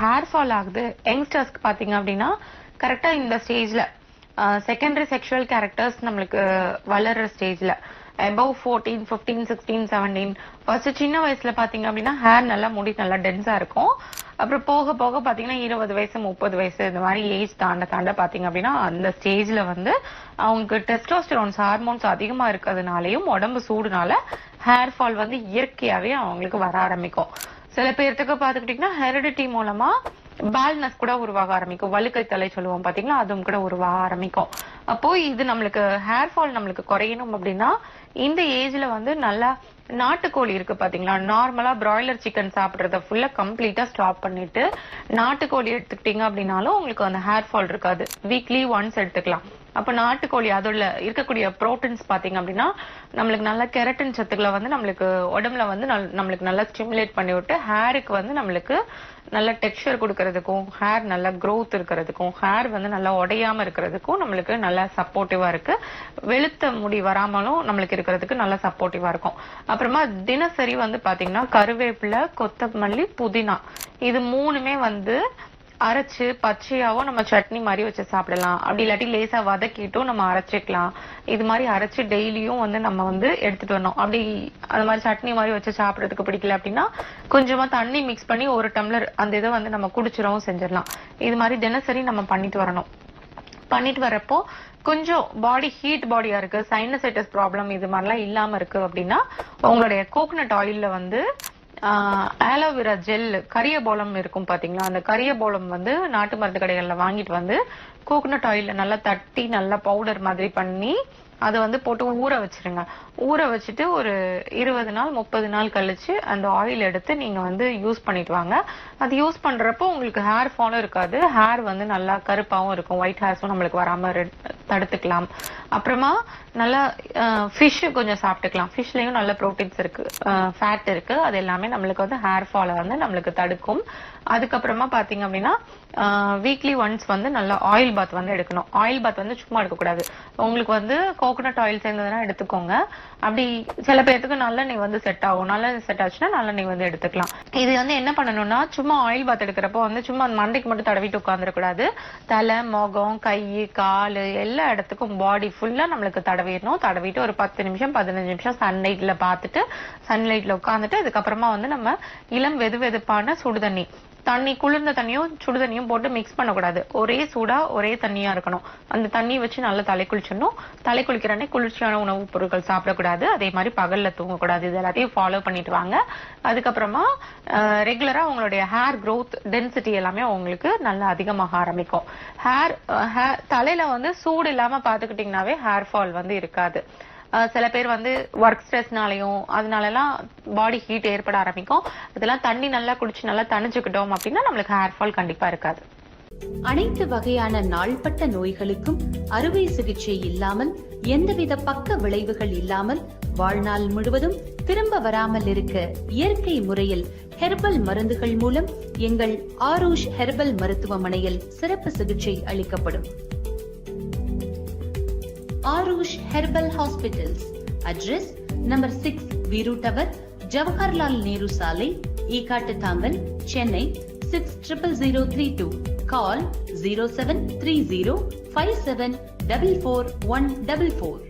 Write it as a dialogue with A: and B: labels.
A: Hair fall ஆகுது. யங்ஸ்டர்ஸ்க்கு பாத்தீங்க அப்படின்னா கரெக்டா இந்த ஸ்டேஜ்ல செகண்டரி செக்ஷுவல் கேரக்டர்ஸ் நம்மளுக்கு வளர்ற ஸ்டேஜ்ல above fourteen fifteen sixteen seventeen first சின்ன வயசுல பாத்தீங்க அப்படின்னா ஹேர் நல்லா முடி நல்லா டென்ஸா இருக்கும். அப்புறம் போக போக பாத்தீங்கன்னா இருபது வயசு முப்பது வயசு இந்த மாதிரி ஏஜ் தாண்ட தாண்ட பாத்தீங்க அப்படின்னா அந்த ஸ்டேஜ்ல வந்து அவங்களுக்கு டெஸ்டோஸ்டரோன்ஸ் ஹார்மோன்ஸ் அதிகமா இருக்கிறதுனாலயும் உடம்பு சூடுனால ஹேர் ஃபால் வந்து இயற்கையாவே அவங்களுக்கு வர ஆரம்பிக்கும். சில பேர்த்துக்கு பாத்துக்கிட்டீங்கன்னா ஹெரிடிட்டி மூலமா பால்னஸ் கூட உருவாக ஆரம்பிக்கும். வழுக்கை தலை சொல்லுவோம் பாத்தீங்களா? அதுவும் கூட உருவாக ஆரம்பிக்கும். அப்போ இது நம்மளுக்கு ஹேர் ஃபால் நம்மளுக்கு குறையணும் அப்படின்னா இந்த ஏஜ்ல வந்து நல்லா நாட்டுக்கோழி இருக்கு பாத்தீங்களா? நார்மலா பிராய்லர் சிக்கன் சாப்பிடுறத ஃபுல்லா கம்ப்ளீட்டா ஸ்டாப் பண்ணிட்டு நாட்டுக்கோழி எடுத்துக்கிட்டீங்க அப்படின்னாலும் உங்களுக்கு அந்த ஹேர் ஃபால் இருக்காது. வீக்லி ஒன்ஸ் எடுத்துக்கலாம். அப்ப நாட்டுக்கோழி அதுல இருக்கக்கூடிய புரோட்டீன்ஸ் பாத்தீங்க அப்படின்னா நம்மளுக்கு நல்ல கெரட்டின் சத்துக்களை வந்து நம்மளுக்கு உடம்புல வந்து நல்- நம்மளுக்கு நல்லா ஸ்டிமுலேட் பண்ணி விட்டு ஹேருக்கு வந்து நம்மளுக்கு நல்ல டெக்ஸ்சர் கொடுக்கறதுக்கும் ஹேர் நல்ல க்ரோத் இருக்கிறதுக்கும் ஹேர் வந்து நல்லா உடையாம இருக்கிறதுக்கும் நம்மளுக்கு நல்லா சப்போர்ட்டிவா இருக்கு. வெளுத்த முடி வராமலும் நம்மளுக்கு இருக்கிறதுக்கு நல்லா சப்போர்ட்டிவா இருக்கும். அப்புறமா தினசரி வந்து பாத்தீங்கன்னா கருவேப்பிலை கொத்தமல்லி புதினா இது மூணுமே வந்து அரைச்சு பச்சையாவும் நம்ம சட்னி மாதிரி வச்சு சாப்பிடலாம். அப்படி இல்லாட்டி லேசா வதக்கிட்டும் நம்ம அரைச்சிக்கலாம். இது மாதிரி அரைச்சு டெய்லியும் வந்து நம்ம வந்து எடுத்துட்டு வரணும். அப்படி அது மாதிரி சட்னி மாதிரி வச்சு சாப்பிடறதுக்கு பிடிக்கல அப்படின்னா கொஞ்சமா தண்ணி மிக்ஸ் பண்ணி ஒரு டம்ளர் அந்த இதை வந்து நம்ம குடிச்சிடவும் செஞ்சிடலாம். இது மாதிரி தினசரி நம்ம பண்ணிட்டு வரணும். பண்ணிட்டு வரப்போ கொஞ்சம் பாடி ஹீட் பாடியா இருக்கு. சைனசைட்டிஸ் ப்ராப்ளம் இது மாதிரிலாம் இல்லாம இருக்கு அப்படின்னா உங்களுடைய கோகனட் ஆயில்ல வந்து ஆலோவேரா ஜெல் கரியபோலம் இருக்கும் பாத்தீங்களா? அந்த கரியபோலம் வந்து நாட்டு மருந்து கடைகள்ல வாங்கிட்டு வந்து கோகனட் ஆயில நல்லா தட்டி நல்லா பவுடர் மாதிரி பண்ணி அதை வந்து போட்டு ஊற வச்சிருங்க. ஊற வச்சுட்டு ஒரு இருபது நாள் முப்பது நாள் கழிச்சு அந்த ஆயில் எடுத்து நீங்க வந்து யூஸ் பண்ணிட்டு வாங்க. அது யூஸ் பண்றப்போ உங்களுக்கு ஹேர் ஃபாலும் இருக்காது. ஹேர் வந்து நல்லா கருப்பாவும் இருக்கும். ஒயிட் ஹேர்ஸும் நம்மளுக்கு வராம தடுத்துக்கலாம். அப்புறமா நல்லா ஃபிஷ் கொஞ்சம் சாப்பிட்டுக்கலாம். ஃபிஷ்லயும் நல்ல ப்ரோட்டீன்ஸ் இருக்கு. ஃபேட் இருக்கு. அது எல்லாமே நம்மளுக்கு வந்து ஹேர் ஃபாலை வந்து நம்மளுக்கு தடுக்கும். அதுக்கப்புறமா பாத்தீங்க அப்படின்னா வீக்லி ஒன்ஸ் வந்து நல்லா ஆயில் பாத் வந்து எடுக்கணும். ஆயில் பாத் வந்து சும்மா எடுக்கக்கூடாது. உங்களுக்கு வந்து கோகோனட் ஆயில் சேர்ந்ததுன்னா எடுத்துக்கோங்க. அப்படி சில பேர்த்துக்கு நல்லெண்ணெய் வந்து செட் ஆகும். நல்ல செட் ஆச்சுன்னா நல்லெண்ணெய் வந்து எடுத்துக்கலாம். இது வந்து என்ன பண்ணணும்னா சும்மா ஆயில் பாத் எடுக்கிறப்போ வந்து சும்மா மண்டைக்கு மட்டும் தடவிட்டு உட்காந்துடக்கூடாது தலை முகம் கை கால் எல்லா இடத்துக்கும் பாடி ஃபுல்லா நம்மளுக்கு தடவிடணும். தடவிட்டு ஒரு பத்து நிமிஷம் பதினஞ்சு நிமிஷம் சன்லைட்ல பார்த்துட்டு சன்லைட்ல உட்காந்துட்டு அதுக்கப்புறமா வந்து நம்ம இளம் வெது வெதுப்பான சுடுதண்ணி தண்ணி குளிர்ந்த தண்ணியும் சுடு தண்ணியும் போட்டு மிக்ஸ் பண்ணக்கூடாது. ஒரே சூடா ஒரே தண்ணியா இருக்கணும். அந்த தண்ணி வச்சு நல்லா தலை குளிச்சிடணும். தலை குளிக்கிற அன்னைக்கு குளிர்ச்சியான உணவுப் பொருட்கள் சாப்பிடக்கூடாது. அதே மாதிரி பகல்ல தூங்கக்கூடாது. இது எல்லாத்தையும் ஃபாலோ பண்ணிட்டு வாங்க. அதுக்கப்புறமா ரெகுலரா உங்களுடைய ஹேர் க்ரோத் டென்சிட்டி எல்லாமே உங்களுக்கு நல்லா அதிகமாக ஆரம்பிக்கும். ஹேர் தலையில வந்து சூடு இல்லாம பாத்துக்கிட்டீங்கன்னாவே ஹேர் ஃபால் வந்து இருக்காது. சில பேர் வந்து ஒர்க் ஸ்ட்ரெஸ்னாலையும் அதனாலலாம் பாடி ஹீட் ஏற்பட ஆரம்பிக்கும். இதெல்லாம் தண்ணி நல்லா குடிச்சு நல்லா தணிச்சுக்கிட்டோம் அப்படின்னா நம்மளுக்கு ஹேர் ஃபால் கண்டிப்பா இருக்காது.
B: அனைத்து வகையான நாள்பட்ட நோய்களுக்கும் அறுவை சிகிச்சை இல்லாமல் எந்தவித பக்க விளைவுகள் இல்லாமல் வாழ்நாள் முழுவதும் திரும்ப வராமல் இருக்க இயற்கை முறையில் ஹெர்பல் மருந்துகள் மூலம் எங்கள் ஆரூஷ் ஹெர்பல் மருத்துவமனையில் சிறப்பு சிகிச்சை அளிக்கப்படும். Arush Herbal Hospitals. Address number 6 Viru Tower, Jawaharlal Nehru Sale, Ekattatangal, Chennai 600032. Call 0730 57 44144.